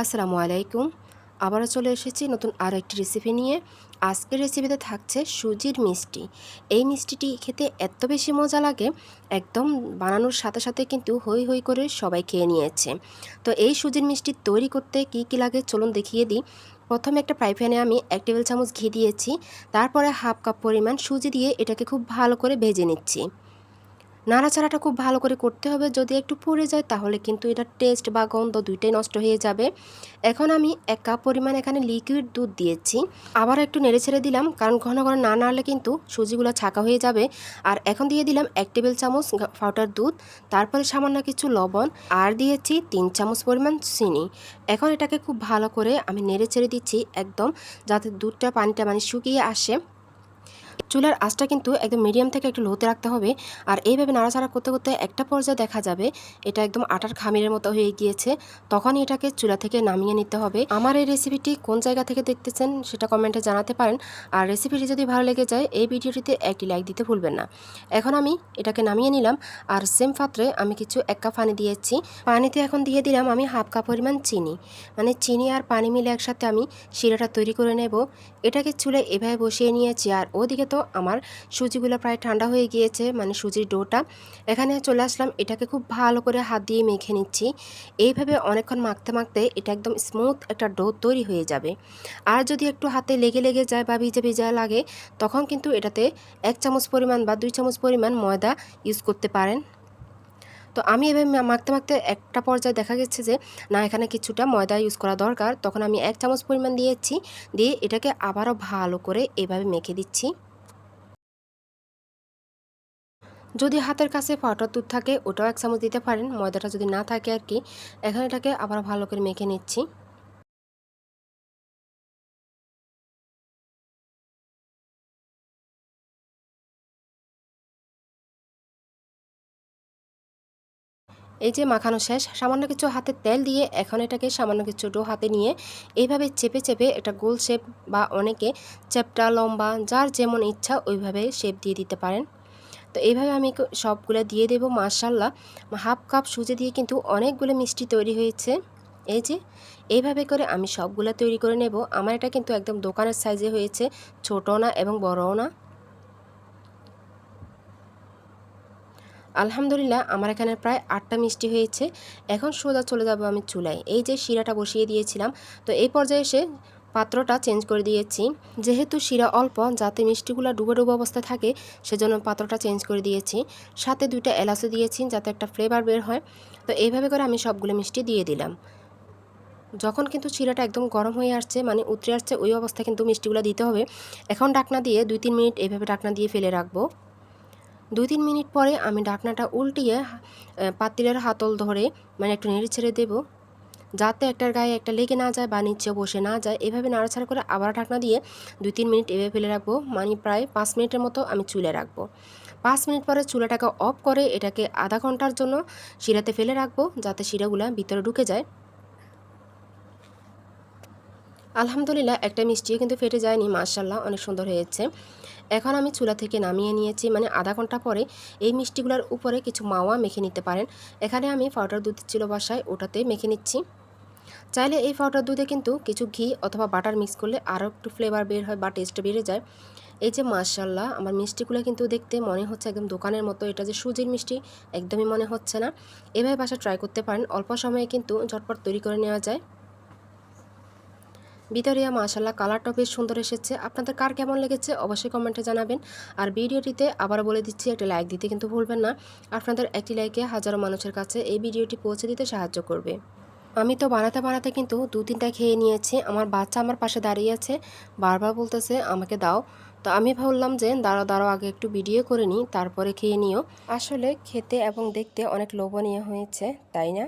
আসসালামু আলাইকুম। আবারও চলে এসেছি নতুন আরও একটি রেসিপি নিয়ে। আজকের রেসিপিতে থাকছে সুজির মিষ্টি। এই মিষ্টিটি খেতে এত বেশি মজা লাগে, একদম বানানোর সাথে সাথে কিন্তু হই হই করে সবাই খেয়ে নিয়েছে। তো এই সুজির মিষ্টি তৈরি করতে কি কি লাগে চলুন দেখিয়ে দিই। প্রথমে একটা ফ্রাই প্যানে আমি এক টেবিল চামচ ঘি দিয়েছি। তারপরে হাফ কাপ পরিমাণ সুজি দিয়ে এটাকে খুব ভালো করে ভেজে নিচ্ছি। নাড়াচাড়াটা খুব ভালো করে করতে হবে। যদি একটু পুড়ে যায় তাহলে কিন্তু এটার টেস্ট বা গন্ধ দুইটাই নষ্ট হয়ে যাবে। এখন আমি এক কাপ পরিমাণ এখানে লিকুইড দুধ দিয়েছি। আবার একটু নেড়ে ছেড়ে দিলাম, কারণ ঘন ঘন না নাড়লে কিন্তু সুজিগুলো ছাকা হয়ে যাবে। আর এখন দিয়ে দিলাম এক টেবিল চামচ ফাউটার দুধ, তারপরে সামান্য কিছু লবণ, আর দিয়েছি তিন চামচ পরিমাণ চিনি। এখন এটাকে খুব ভালো করে আমি নেড়ে ছেড়ে দিচ্ছি একদম, যাতে দুধটা পানিটা মানে শুকিয়ে আসে। চুলার আঁচটা কিন্তু একদম মিডিয়াম থেকে একটু লোতে রাখতে হবে। আর এইভাবে নাড়াচাড়া করতে করতে একটা পর্যায়ে দেখা যাবে, এটা একদম আটার খামিরের মতো হয়ে গিয়েছে। তখনই এটাকে চুলা থেকে নামিয়ে নিতে হবে। আমার এই রেসিপিটি কোন জায়গা থেকে দেখতেছেন সেটা কমেন্টে জানাতে পারেন। আর রেসিপিটি যদি ভালো লেগে যায়, এই ভিডিওটিতে একটি লাইক দিতে ভুলবেন না। এখন আমি এটাকে নামিয়ে নিলাম। আর সেম পাত্রে আমি কিছু এক কাপ পানি দিয়েছি। পানিতে এখন দিয়ে দিলাম আমি হাফ কাপ পরিমাণ চিনি। মানে চিনি আর পানি মিলে একসাথে আমি শিরাটা তৈরি করে নেব। এটাকে চুলে এভাবে বসিয়ে নিয়েছি। আর ওদিকে তো আমার সুজিগুলো প্রায় ঠান্ডা হয়ে গিয়েছে মানে সুজির ডোটা। এখানে চলে আসলাম, এটাকে খুব ভালো করে হাত দিয়ে মেখে নিচ্ছি। এইভাবে অনেকক্ষণ মাখতে মাখতে এটা একদম স্মুথ একটা ডো তৈরি হয়ে যাবে। আর যদি একটু হাতে লেগে লেগে যায় বা ভিজে ভিজা লাগে, তখন কিন্তু এটাতে এক চামচ পরিমাণ বা দুই চামচ পরিমাণ ময়দা ইউজ করতে পারেন। তো আমি এভাবে মাখতে মাখতে একটা পর্যায়ে দেখা গেছে যে, না, এখানে কিছুটা ময়দা ইউজ করা দরকার। তখন আমি এক চামচ পরিমাণ দিয়েছি, দিয়ে এটাকে আবারও ভালো করে এভাবে মেখে দিচ্ছি। যদি হাতের কাছে ফাটার দুধ থাকে, ওটাও এক চামচ দিতে পারেন। ময়দাটা যদি না থাকে আর কি, এখন এটাকে আবার ভালো করে মেখে নিচ্ছি। এই যে মাখানো শেষ, সামান্য কিছু হাতে তেল দিয়ে এখন এটাকে সামান্য কিছু ডো হাতে নিয়ে এইভাবে চেপে চেপে একটা গোল শেপ বা অনেকে চেপটা লম্বা, যার যেমন ইচ্ছা ওইভাবে শেপ দিয়ে দিতে পারেন। তো এইভাবে আমি সবগুলো দিয়ে দেবো মার্শাল্লাহ হাফ কাপ সুজি দিয়ে কিন্তু অনেকগুলো মিষ্টি তৈরি হয়েছে। এই যে, এইভাবে করে আমি সবগুলো তৈরি করে নেব। আমার এটা কিন্তু একদম দোকানের সাইজে হয়েছে ছোটো না এবং বড়ও না। আলহামদুলিল্লাহ, আমার এখানে প্রায় আটটা মিষ্টি হয়েছে। এখন সোজা চলে যাব আমি চুলায়। এই যে শিরাটা বসিয়ে দিয়েছিলাম। তো এই পর্যায়ে এসে পাত্রটা চেঞ্জ করে দিয়েছি। যেহেতু শিরা অল্প, যাতে মিষ্টিগুলো ডুবে ডুবে অবস্থায় থাকে, সেজন্য পাত্রটা চেঞ্জ করে দিয়েছি। সাথে দুইটা এলাচও দিয়েছি, যাতে একটা ফ্লেভার বের হয়। তো এইভাবে করে আমি সবগুলো মিষ্টি দিয়ে দিলাম। যখন কিন্তু শিরাটা একদম গরম হয়ে আসছে মানে উতরে আসছে, ওই অবস্থায় কিন্তু মিষ্টিগুলো দিতে হবে। এখন ডাকনা দিয়ে দুই তিন মিনিট এইভাবে ডাকনা দিয়ে ফেলে রাখব। দুই তিন মিনিট পরে আমি ডাকনাটা উল্টিয়ে পাতিলের হাতল ধরে মানে একটু নেড়ে ছেড়ে দেবো। যাতে একটার গায়ে একটা লেগে না যায় বা নিচে বসে না যায়, এভাবে নাড়াছাড়া করে আবার ঢাকনা দিয়ে দুই তিন মিনিট এভাবে ফেলে রাখব। মানে প্রায় পাঁচ মিনিটের মতো আমি চুলে রাখব। পাঁচ মিনিট পরে চুলাটাকে অফ করে এটাকে আধা ঘণ্টার জন্য শিরাতে ফেলে রাখব যাতে শিরাগুলো ভিতরে ঢুকে যায়। আলহামদুলিল্লাহ, একটা মিষ্টিও কিন্তু ফেটে যায়নি মার্শাল্লাহ অনেক সুন্দর হয়েছে। এখন আমি চুলা থেকে নামিয়ে নিয়েছি মানে আধা ঘণ্টা পরে এই মিষ্টিগুলোর উপরে কিছু মাওয়া মেখে নিতে পারেন। এখানে আমি পাউডার দুধ ছিল বাসায়, ওটাতে মেখে নিচ্ছি। চাইলে এই পাউডার দুধে কিন্তু কিছু ঘি অথবা বাটার মিক্স করলে আরও একটু ফ্লেভার বের হয় বা টেস্ট বেড়ে যায়। এই যে মার্শাল্লাহ আমার মিষ্টিগুলো কিন্তু দেখতে মনে হচ্ছে একদম দোকানের মতো। এটা যে সুজির মিষ্টি, একদমই মনে হচ্ছে না। এভাবে বাসা ট্রাই করতে পারেন। অল্প সময়ে কিন্তু ঝটপট তৈরি করে নেওয়া যায়। ভিতরিয়া মাশাল্লাহ কালারটা বেশ সুন্দর এসেছে। আপনাদের কার কেমন লেগেছে অবশ্যই কমেন্টে জানাবেন। আর ভিডিওটিতে আবার বলে দিচ্ছি, একটা লাইক দিতে কিন্তু ভুলবেন না। আপনাদের একটি লাইকে হাজারো মানুষের কাছে এই ভিডিওটি পৌঁছে দিতে সাহায্য করবে। আমি তো বানাতে বানাতে কিন্তু দু তিনটা খেয়ে নিয়েছি। আমার বাচ্চা আমার পাশে দাঁড়িয়ে আছে। বারবার বলতেছে, আমাকে দাও। তো আমি ভাবলাম যে দাঁড়ো দাঁড়ো আগে একটু ভিডিও করে নিই, তারপরে খেয়ে নিও। আসলে খেতে এবং দেখতে অনেক লোভনীয় হয়েছে, তাই না?